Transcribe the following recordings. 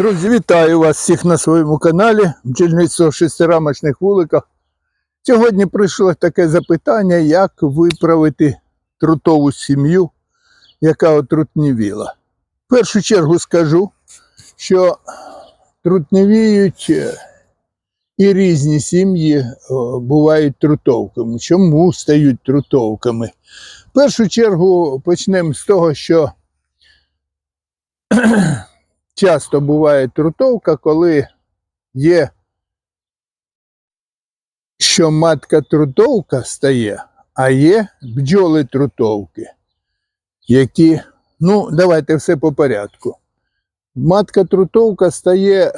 Друзі, вітаю вас всіх на своєму каналі бджільництво шестирамочних вуликах. Сьогодні прийшло таке запитання, як виправити трутову сім'ю, яка отрутнівіла. В першу чергу скажу, що трутневіють е, і різні сім'ї бувають трутовками. Чому стають трутовками? В першу чергу почнемо з того, що часто буває трутовка, коли є, що матка трутовка стає, а є бджоли трутовки, які, ну, давайте все по порядку. Матка трутовка стає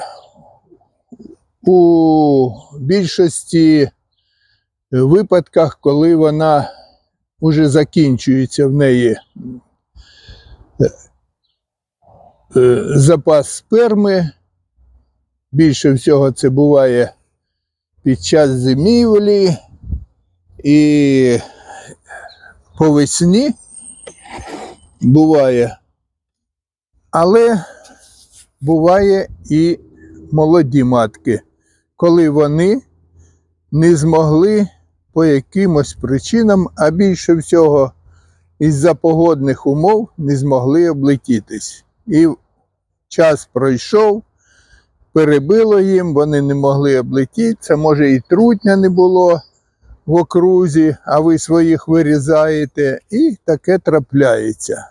у більшості випадках, коли вона вже закінчується в неї запас сперми. Більше всього це буває під час зимівлі і по весні буває. Але буває і молоді матки, коли вони не змогли по якимось причинам, а більше всього із-за погодних умов не змогли облетітись. І час пройшов, перебило їм, вони не могли облетітися, може і трутня не було в окрузі, а ви своїх вирізаєте, і таке трапляється.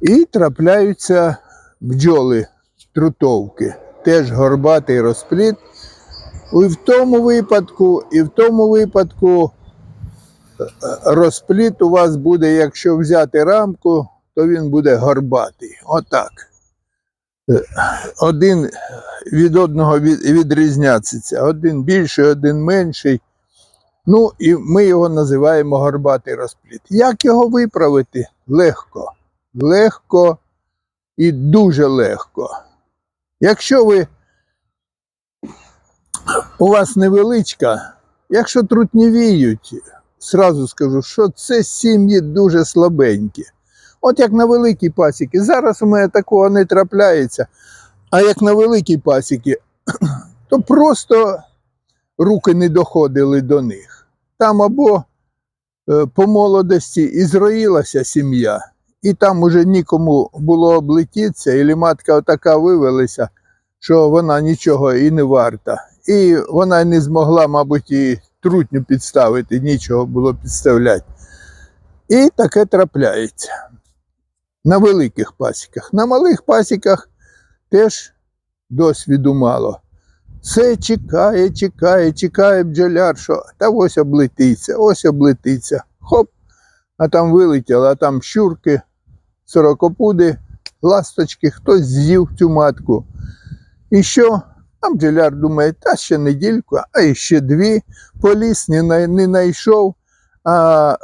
І трапляються бджоли трутовки, теж горбатий розпліт. І в тому випадку, і в тому випадку е, розпліт у вас буде, якщо взяти рамку, то він буде горбатий. Отак. Е, Один від одного від- відрізнятися. Один більший, один менший. Ну, і ми його називаємо горбатий розпліт. Як його виправити? Легко. Легко і дуже легко. Якщо ви у вас невеличка, якщо трутнівіють, сразу скажу, що це сім'ї дуже слабенькі. От як на великій пасіки. Зараз у мене такого не трапляється. А як на великій пасіки, то просто руки не доходили до них. Там або е, по молодості і зроїлася сім'я, і там уже нікому було облетітися, і матка така вивелася, що вона нічого і не варта. І вона не змогла, мабуть, і трутню підставити, нічого було підставляти. І таке трапляється на великих пасіках. На малих пасіках теж досвіду мало. Все чекає, чекає, чекає бджоляр, що та ось облетиться, ось облетиться. Хоп, а там вилетіло, а там щурки, сорокопуди, ласточки, хтось з'їв цю матку. І що? А бджоляр думає, та ще недільку, а ще дві. Поліс не знайшов, а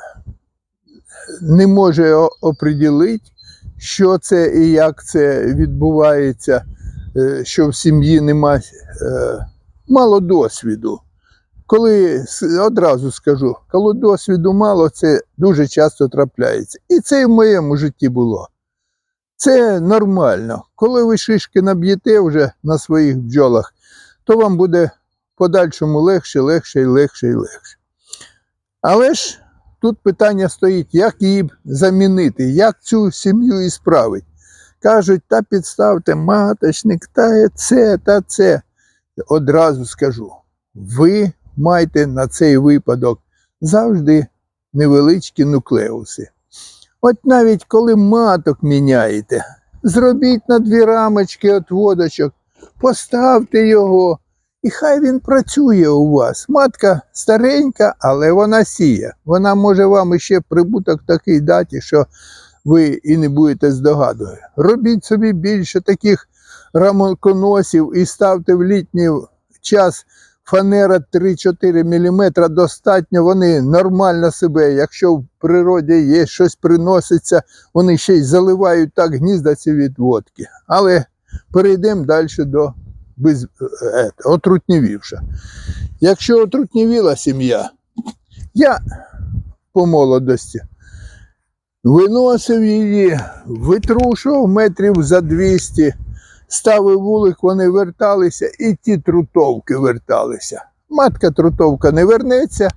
не може оприділити, що це і як це відбувається, е, що в сім'ї немає е, мало досвіду. Коли одразу скажу, коли досвіду мало, це дуже часто трапляється. І це і в моєму житті було. Це нормально. Коли ви шишки наб'єте вже на своїх бджолах, то вам буде в подальшому легше, легше і легше і легше. Але ж тут питання стоїть, як її замінити, як цю сім'ю і справити. Кажуть, та підставте маточник, та це, та це. Одразу скажу, ви маєте на цей випадок завжди невеличкі нуклеуси. От навіть коли маток міняєте, зробіть на дві рамочки отводочок, поставте його, і хай він працює у вас. Матка старенька, але вона сіє. Вона може вам іще прибуток такий дати, що ви і не будете здогадувати. Робіть собі більше таких рамоконосів і ставте в літній час фанера 3-4 мм достатньо, вони нормально себе, якщо в природі є щось приноситься, вони ще й заливають так гнізда ці відводки. Але перейдемо далі до без, е, отрутнівівша. Якщо отрутнівіла сім'я, я по молодості виносив її, витрушував метрів за 200 ставив вулик, вони верталися, і ті трутовки верталися. Матка трутовка не вернеться,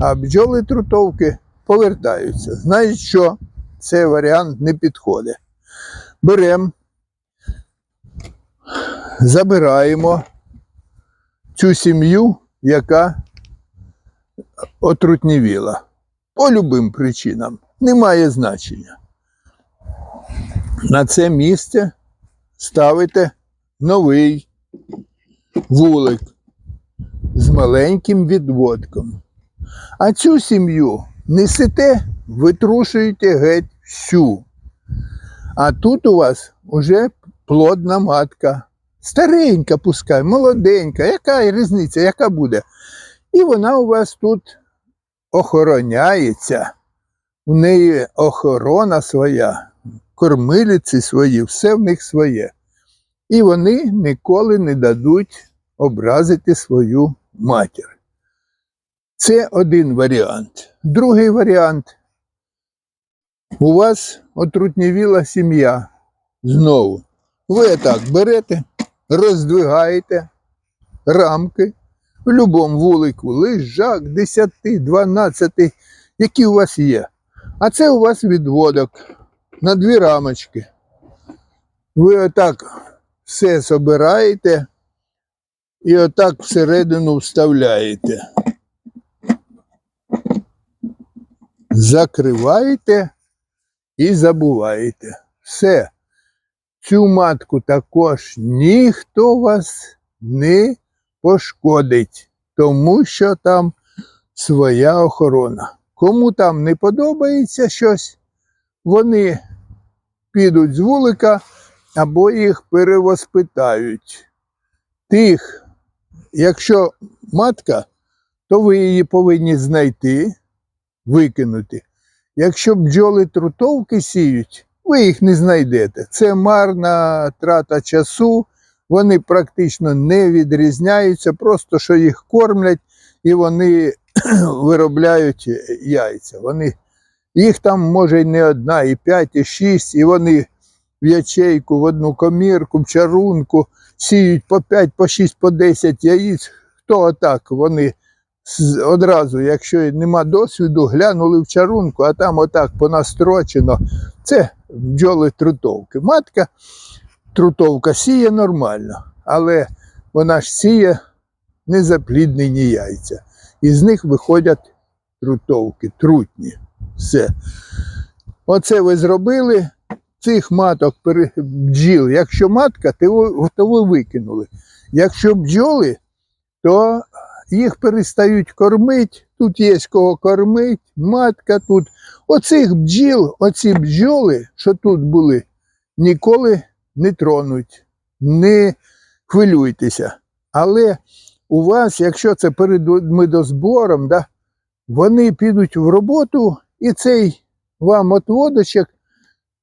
а бджоли трутовки повертаються. Знаєш що? Цей варіант не підходить. Беремо, забираємо цю сім'ю, яка отрутнівіла. По любим причинам. Немає значення. На це місце ставите новий вулик з маленьким відводком. А цю сім'ю несете, витрушуєте геть всю. А тут у вас уже плодна матка. Старенька пускай, молоденька, яка різниця, яка буде? І вона у вас тут охороняється. У неї охорона своя, кормилиці свої, все в них своє. І вони ніколи не дадуть образити свою матір. Це один варіант. Другий варіант. У вас отрутнівіла сім'я. Знову. Ви так берете, роздвигаєте рамки в будь-якому вулику, лежак, 10, 12, які у вас є. А це у вас відводок на дві рамочки. Ви отак все собираєте і отак всередину вставляєте. Закриваєте і забуваєте. Все. Цю матку також ніхто вас не пошкодить, тому що там своя охорона. Кому там не подобається щось, вони підуть з вулика або їх перевоспитають. Тих, якщо матка, то ви її повинні знайти, викинути. Якщо бджоли трутовки сіють, ви їх не знайдете. Це марна трата часу, вони практично не відрізняються, просто що їх кормлять і вони виробляють яйця. Вони, їх там може й не одна, і п'ять, і шість, і вони в ячейку, в одну комірку, в чарунку сіють по 5, по 6, по 10 яїць. Хто отак? Вони одразу, якщо нема досвіду, глянули в чарунку, а там отак понастрочено. Це бджоли трутовки. Матка трутовка сіє нормально, але вона ж сіє незапліднені яйця. Із них виходять трутовки, трутні. Все. Оце ви зробили. Цих маток бджіл. Якщо матка, то ви викинули. Якщо бджоли, то їх перестають кормити. Тут є кого кормить, матка тут. Оцих бджіл, оці бджоли, що тут були, ніколи не тронуть, не хвилюйтеся. Але у вас, якщо це перед медозбором, да, вони підуть в роботу, і цей вам отводочок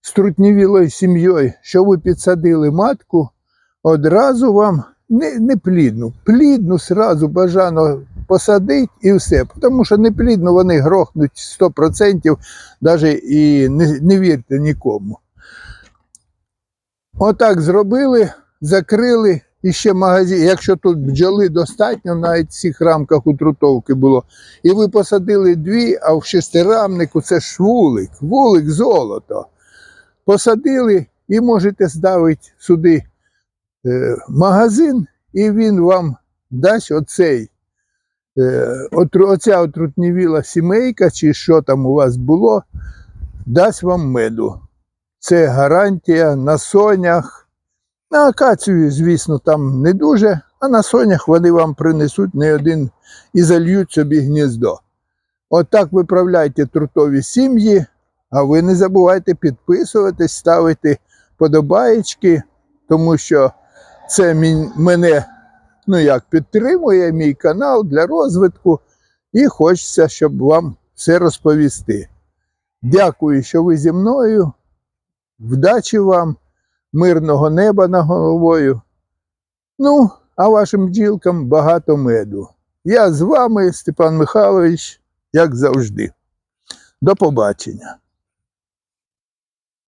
з трутнівілою сім'єю, що ви підсадили матку, одразу вам не, не плідну. Плідну сразу бажано посадити і все. Тому що неплідно вони грохнуть 100%, навіть і не, не вірте нікому. Отак зробили, закрили. І ще магазин, якщо тут бджоли достатньо, навіть в цих рамках у трутовки було. І ви посадили дві, а в шестирамнику це ж вулик, вулик золото. Посадили і можете ставити сюди магазин, і він вам дасть оцей, е, оця отрутнівіла сімейка, чи що там у вас було, дасть вам меду. Це гарантія на сонях. На акацію, звісно, там не дуже, а на сонях вони вам принесуть не один і зальють собі гніздо. Отак виправляйте трутові сім'ї, а ви не забувайте підписуватись, ставити подобаєчки, тому що це мене ну як, підтримує мій канал для розвитку, і хочеться, щоб вам все розповісти. Дякую, що ви зі мною. Вдачі вам, мирного неба над головою. Ну, а вашим бджілкам багато меду. Я з вами, Степан Михайлович, як завжди. До побачення.